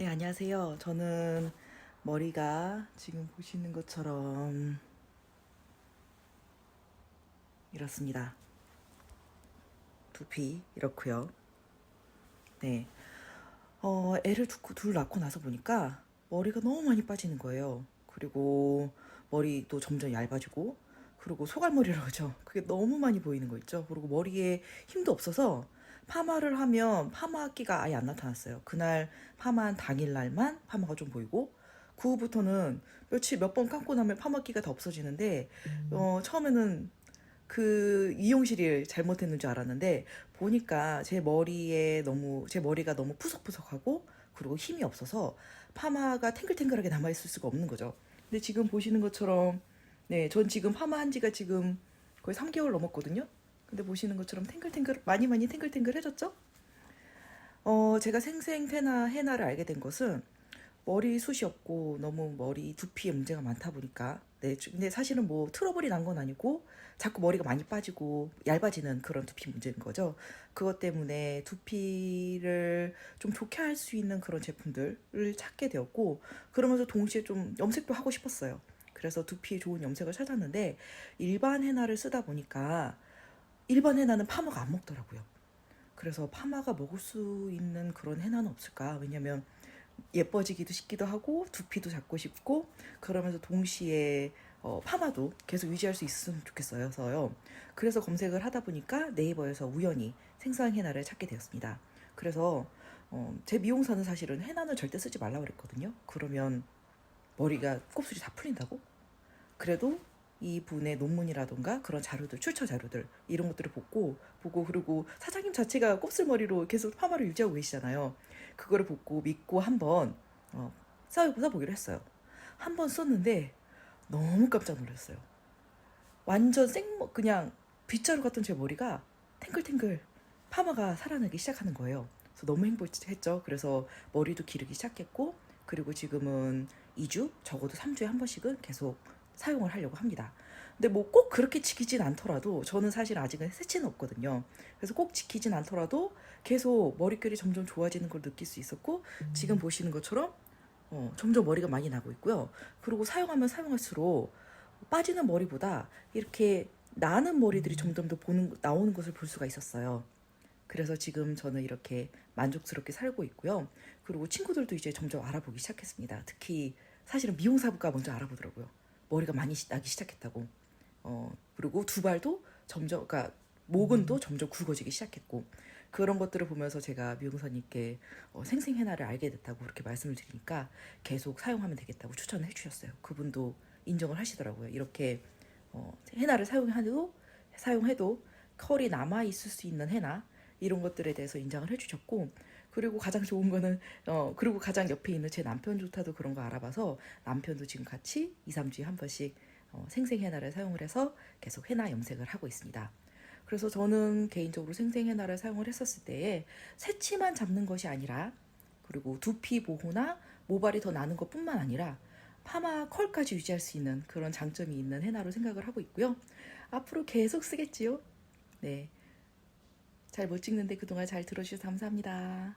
네, 안녕하세요. 저는 머리가 지금 보시는 것처럼 이렇습니다. 두피 이렇고요. 네. 어, 애를 두, 둘 낳고 나서 보니까 머리가 너무 많이 빠지는 거예요. 그리고 머리도 점점 얇아지고 그리고 소갈머리라고 하죠. 그게 너무 많이 보이는 거 있죠. 그리고 머리에 힘도 없어서 파마를 하면 파마기가 아예 안 나타났어요. 그날 파마한 당일 날만 파마가 좀 보이고 그 후부터는 며칠 몇 번 감고 나면 파마기가 다 없어지는데 어, 처음에는 그 이용실이 잘못했는 줄 알았는데 보니까 제 머리에 너무 제 머리가 너무 푸석푸석하고 그리고 힘이 없어서 파마가 탱글탱글하게 남아 있을 수가 없는 거죠. 근데 지금 보시는 것처럼 네, 전 지금 파마한 지가 지금 거의 3개월 넘었거든요. 근데 보시는 것처럼 탱글탱글 많이 많이 탱글탱글해졌죠? 어, 제가 생생 테나 헤나를 알게 된 것은 머리 숱이 없고 너무 머리 두피에 문제가 많다 보니까 네, 주- 근데 사실은 뭐 트러블이 난 건 아니고 자꾸 머리가 많이 빠지고 얇아지는 그런 두피 문제인 거죠. 그것 때문에 두피를 좀 좋게 할 수 있는 그런 제품들을 찾게 되었고 그러면서 동시에 좀 염색도 하고 싶었어요. 그래서 두피에 좋은 염색을 찾았는데 일반 헤나를 쓰다 보니까 일반 헤나는 파마가 안 먹더라고요. 그래서 파마가 먹을 수 있는 그런 헤나는 없을까? 왜냐면 예뻐지기도 싶기도 하고 두피도 잡고 싶고 그러면서 동시에 어, 파마도 계속 유지할 수 있으면 좋겠어요서요. 그래서 검색을 하다 보니까 네이버에서 우연히 생소한 헤나를 찾게 되었습니다. 그래서 어, 제 미용사는 사실은 헤나는 절대 쓰지 말라고 그랬거든요. 그러면 머리가 곱슬이 다 풀린다고? 그래도 이 분의 논문이라던가 그런 자료들, 출처 자료들 이런 것들을 보고 보고 그리고 사장님 자체가 곱슬머리로 계속 파마를 유지하고 계시잖아요. 그거를 보고 믿고 한번 어, 써보기로 보기로 했어요. 한번 썼는데 너무 깜짝 놀랐어요. 완전 생머 그냥 빗자루 같던 제 머리가 탱글탱글 파마가 살아나기 시작하는 거예요. 그래서 너무 행복했죠. 그래서 머리도 기르기 시작했고 그리고 지금은 2주 적어도 3주에 한 번씩은 계속 사용을 하려고 합니다. 근데 뭐 꼭 그렇게 지키진 않더라도 저는 사실 아직은 새치는 없거든요. 그래서 꼭 지키진 않더라도 계속 머릿결이 점점 좋아지는 걸 느낄 수 있었고 지금 보시는 것처럼 어, 점점 머리가 많이 나고 있고요. 그리고 사용하면 사용할수록 빠지는 머리보다 이렇게 나는 머리들이 점점 더 보는 나오는 것을 볼 수가 있었어요. 그래서 지금 저는 이렇게 만족스럽게 살고 있고요. 그리고 친구들도 이제 점점 알아보기 시작했습니다. 특히 사실은 미용사부가 먼저 알아보더라고요. 머리가 많이 시- 나기 시작했다고. 어, 그리고 두 발도 점점, 그러니까 목은도 점점 굵어지기 시작했고 그런 것들을 보면서 제가 미용사님께 어, 생생 헤나를 알게 됐다고 그렇게 말씀을 드리니까 계속 사용하면 되겠다고 추천을 해주셨어요. 그분도 인정을 하시더라고요. 이렇게 어, 헤나를 사용해도 사용해도 컬이 남아 있을 수 있는 헤나 이런 것들에 대해서 인정을 해주셨고 그리고 가장 좋은 거는 어 그리고 가장 옆에 있는 제 남편 조타도 그런 거 알아봐서 남편도 지금 같이 2, 3주에 한 번씩 어, 생생 헤나를 사용을 해서 계속 헤나 염색을 하고 있습니다. 그래서 저는 개인적으로 생생 헤나를 사용을 했었을 때에 새치만 잡는 것이 아니라 그리고 두피 보호나 모발이 더 나는 것뿐만 아니라 파마 컬까지 유지할 수 있는 그런 장점이 있는 헤나로 생각을 하고 있고요. 앞으로 계속 쓰겠지요. 네. 잘 못 찍는데 그동안 잘 들어주셔서 감사합니다.